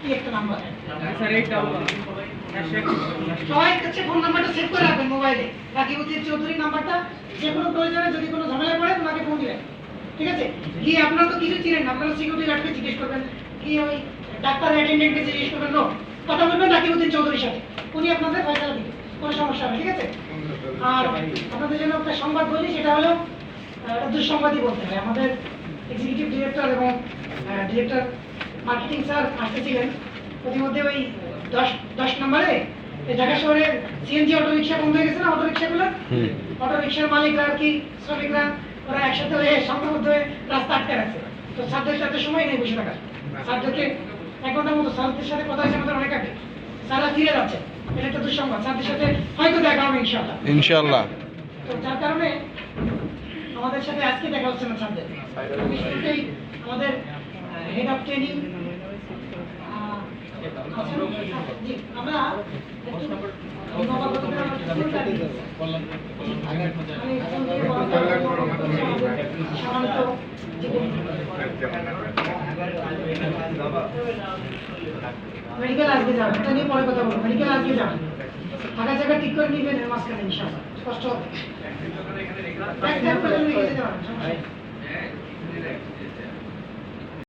কি একটা number? Sir এইটা সবাই কাছে ফোন নাম্বারটা সেভ করে রাখবেন মোবাইলে রাকিবুদ্দিন চৌধুরীর নাম্বারটা যে কোনো প্রয়োজনে যদি কোনো ঝামেলা পড়ে তোমাকে ফোন দিবেন। ঠিক আছে? কি আপনারা তো কিছু চিনেন না আপনারা সিকিউরিটি গার্ডকে জিজ্ঞেস করবেন কি ওই ডাক্তার অ্যাটেন্ডেন্টকে জিজ্ঞেস করবেন? নো কথা বলবেন রাকিবুদ্দিন চৌধুরীর সাথে। উনি আপনাদের ফয়সালা দিবেন কোনো সমস্যা হবে ঠিক আছে? আর আপনাদের জন্য একটা সংবাদ বলি সেটা হলো দুঃসংবাদই বলতে হয়। আমাদের এক্সিকিউটিভ ডিরেক্টর এবং ডিরেক্টর মার্কেটিং স্যার আসতেছিলেন প্রতিমধ্যে ওই দশ দশ নম্বরে ঢাকা শহরে সিএনজি অটো রিক্সা বন্ধ হয়ে গেছে না অটো রিক্সাগুলো অটো রিক্সার মালিকরা আর কি শ্রমিকরা ওরা একসাথে হয়ে সংঘবদ্ধ হয়ে রাস্তা আটকে রাখছে। তো স্যারদের সাথে সময় নেই বসে থাকার। স্যারদেরকে এক ঘণ্টার মতো স্যারদের সাথে কথা হয়েছে আমাদের অনেক আগে। স্যাররা ফিরে যাচ্ছে। এটা একটা দুঃসংবাদ। স্যারদের সাথে হয়তো দেখা হবে ইনশাআল্লাহ। ইনশাল্লাহ তো যার কারণে আমাদের সাথে আজকে দেখা হচ্ছে না ছাত্রদের আমাদের হেড অফ ট্রেনিং মেডিকেল আজকে যাবেন এটা নিয়ে পরে কথা বলব। মেডিকেল আজকে যাবেন থাকা জায়গা ঠিক করে নিবেন মাঝখানে ইনশাআল্লাহ। হবে এক এক করে নিয়ে যেতে পারেন সমস্যা নেই।